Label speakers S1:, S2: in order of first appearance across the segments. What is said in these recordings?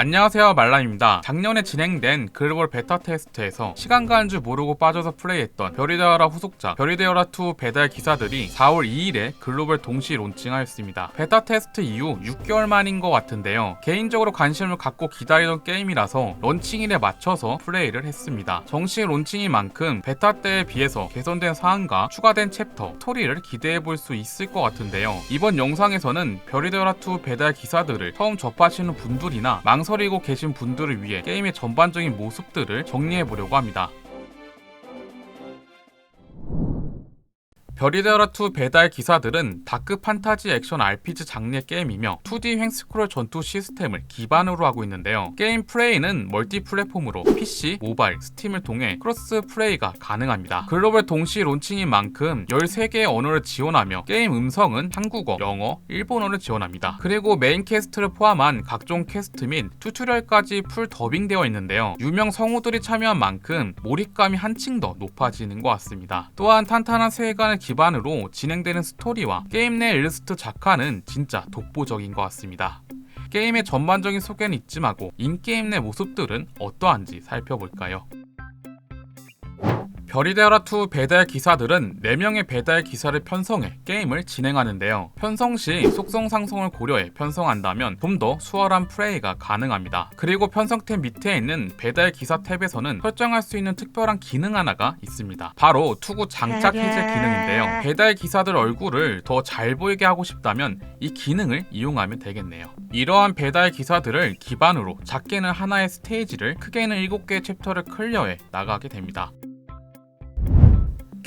S1: 안녕하세요 말람입니다. 작년에 진행된 글로벌 베타 테스트에서 시간 가는 줄 모르고 빠져서 플레이했던 별이 되어라 후속작 별이 되어라 2 배달 기사들이 4월 2일에 글로벌 동시 론칭하였습니다. 베타 테스트 이후 6개월 만인 것 같은데요. 개인적으로 관심을 갖고 기다리던 게임이라서 론칭일에 맞춰서 플레이를 했습니다. 정식 론칭인 만큼 베타 때에 비해서 개선된 사항과 추가된 챕터, 스토리를 기대해 볼 수 있을 것 같은데요. 이번 영상에서는 별이 되어라 2 배달 기사들을 처음 접하시는 분들이나 망 설이고 계신 분들을 위해 게임의 전반적인 모습들을 정리해 보려고 합니다. 별이 되어라 2 배달 기사들은 다크 판타지 액션 RPG 장르의 게임이며 2D 횡스크롤 전투 시스템을 기반으로 하고 있는데요. 게임 플레이는 멀티 플랫폼으로 PC, 모바일, 스팀을 통해 크로스 플레이가 가능합니다. 글로벌 동시 론칭인 만큼 13개의 언어를 지원하며 게임 음성은 한국어, 영어, 일본어를 지원합니다. 그리고 메인 캐스트를 포함한 각종 캐스트 및 튜토리얼까지 풀 더빙되어 있는데요. 유명 성우들이 참여한 만큼 몰입감이 한층 더 높아지는 것 같습니다. 또한 탄탄한 세계관을 기반으로 진행되는 스토리와 게임 내 일러스트 작화는 진짜 독보적인 것 같습니다. 게임의 전반적인 소개는 잊지 말고 인게임 내 모습들은 어떠한지 살펴볼까요? 별이 되어라 2 배달 기사들은 4명의 배달 기사를 편성해 게임을 진행하는데요. 편성 시 속성 상승을 고려해 편성한다면 좀 더 수월한 플레이가 가능합니다. 그리고 편성 탭 밑에 있는 배달 기사 탭에서는 설정할 수 있는 특별한 기능 하나가 있습니다. 바로 투구 장착 해제 기능인데요. 배달 기사들 얼굴을 더 잘 보이게 하고 싶다면 이 기능을 이용하면 되겠네요. 이러한 배달 기사들을 기반으로 작게는 하나의 스테이지를 크게는 7개의 챕터를 클리어해 나가게 됩니다.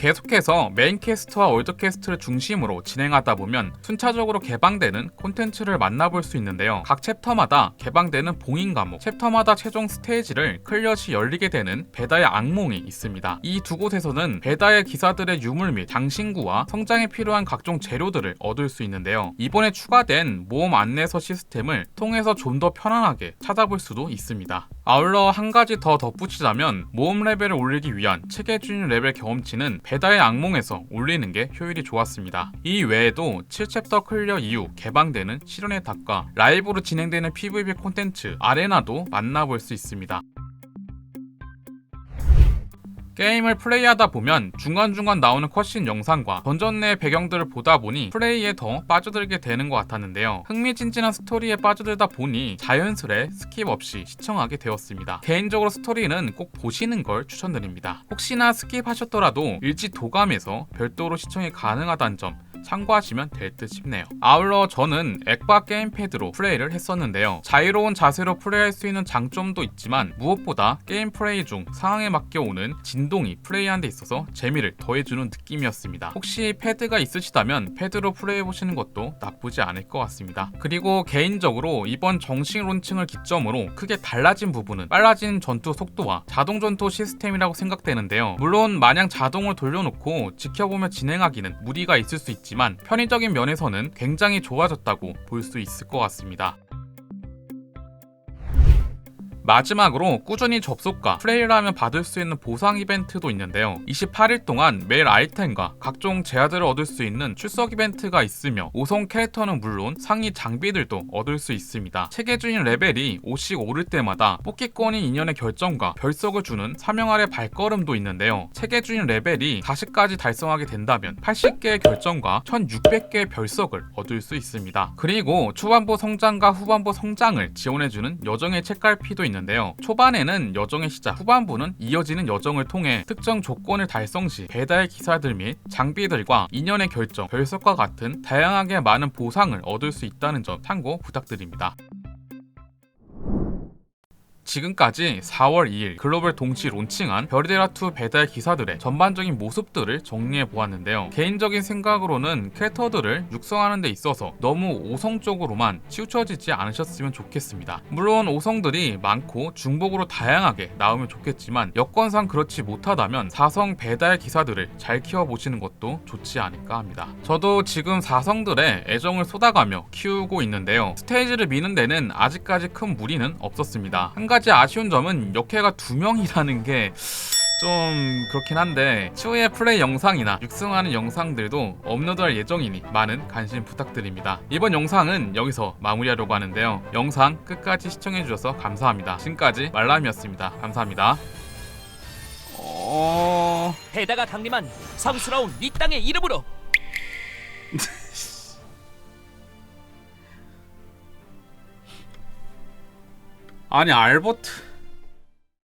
S1: 계속해서 메인 캐스트와 월드 캐스트를 중심으로 진행하다 보면 순차적으로 개방되는 콘텐츠를 만나볼 수 있는데요. 각 챕터마다 개방되는 봉인 과목, 챕터마다 최종 스테이지를 클리어 시 열리게 되는 배다의 악몽이 있습니다. 이 두 곳에서는 배다의 기사들의 유물 및 장신구와 성장에 필요한 각종 재료들을 얻을 수 있는데요. 이번에 추가된 모험 안내서 시스템을 통해서 좀 더 편안하게 찾아볼 수도 있습니다. 아울러 한 가지 더 덧붙이자면 모험 레벨을 올리기 위한 체계주인 레벨 경험치는 배다의 악몽에서 올리는 게 효율이 좋았습니다. 이 외에도 7챕터 클리어 이후 개방되는 실현의 닭과 라이브로 진행되는 PVP 콘텐츠 아레나도 만나볼 수 있습니다. 게임을 플레이하다 보면 중간중간 나오는 컷신 영상과 던전 내 배경들을 보다 보니 플레이에 더 빠져들게 되는 것 같았는데요. 흥미진진한 스토리에 빠져들다 보니 자연스레 스킵 없이 시청하게 되었습니다. 개인적으로 스토리는 꼭 보시는 걸 추천드립니다. 혹시나 스킵하셨더라도 일지 도감에서 별도로 시청이 가능하다는 점 참고하시면 될 듯 싶네요. 아울러 저는 액바 게임패드로 플레이를 했었는데요. 자유로운 자세로 플레이할 수 있는 장점도 있지만 무엇보다 게임 플레이 중 상황에 맞게 오는 진동이 플레이하는 데 있어서 재미를 더해주는 느낌이었습니다. 혹시 패드가 있으시다면 패드로 플레이해보시는 것도 나쁘지 않을 것 같습니다. 그리고 개인적으로 이번 정식 론칭을 기점으로 크게 달라진 부분은 빨라진 전투 속도와 자동 전투 시스템이라고 생각되는데요. 물론 마냥 자동을 돌려놓고 지켜보며 진행하기는 무리가 있을 수 있지 만 편의적인 면에서는 굉장히 좋아졌다고 볼 수 있을 것 같습니다. 마지막으로 꾸준히 접속과 플레이를 하면 받을 수 있는 보상 이벤트도 있는데요. 28일 동안 매일 아이템과 각종 제아들을 얻을 수 있는 출석 이벤트가 있으며 5성 캐릭터는 물론 상위 장비들도 얻을 수 있습니다. 체계 주인 레벨이 5씩 오를 때마다 뽑기권인 인연의 결정과 별석을 주는 사명 아래 발걸음도 있는데요. 체계 주인 레벨이 40까지 달성하게 된다면 80개의 결정과 1600개의 별석을 얻을 수 있습니다. 그리고 초반부 성장과 후반부 성장을 지원해주는 여정의 책갈피도 있는데요. 초반에는 여정의 시작, 후반부는 이어지는 여정을 통해 특정 조건을 달성 시 배달 기사들 및 장비들과 인연의 결정, 별석과 같은 다양하게 많은 보상을 얻을 수 있다는 점 참고 부탁드립니다. 지금까지 4월 2일 글로벌 동시 론칭한 별이데라2 배달 기사들의 전반적인 모습들을 정리해 보았는데요. 개인적인 생각으로는 캐릭터들을 육성하는 데 있어서 너무 5성 쪽으로만 치우쳐지지 않으셨으면 좋겠습니다. 물론 5성들이 많고 중복으로 다양하게 나오면 좋겠지만 여건상 그렇지 못하다면 4성 배달 기사들을 잘 키워보시는 것도 좋지 않을까 합니다. 저도 지금 4성들의 애정을 쏟아가며 키우고 있는데요. 스테이지를 미는 데는 아직까지 큰 무리는 없었습니다. 한 가지 아쉬운 점은 역해가 두 명이라는 게 좀 그렇긴 한데 추후에 플레이 영상이나 육승하는 영상들도 업로드할 예정이니 많은 관심 부탁드립니다. 이번 영상은 여기서 마무리하려고 하는데요. 영상 끝까지 시청해주셔서 감사합니다. 지금까지 말람이었습니다. 감사합니다. 어...
S2: 게다가 강림한 성스러운 이 땅의 이름으로
S1: 아니 알버트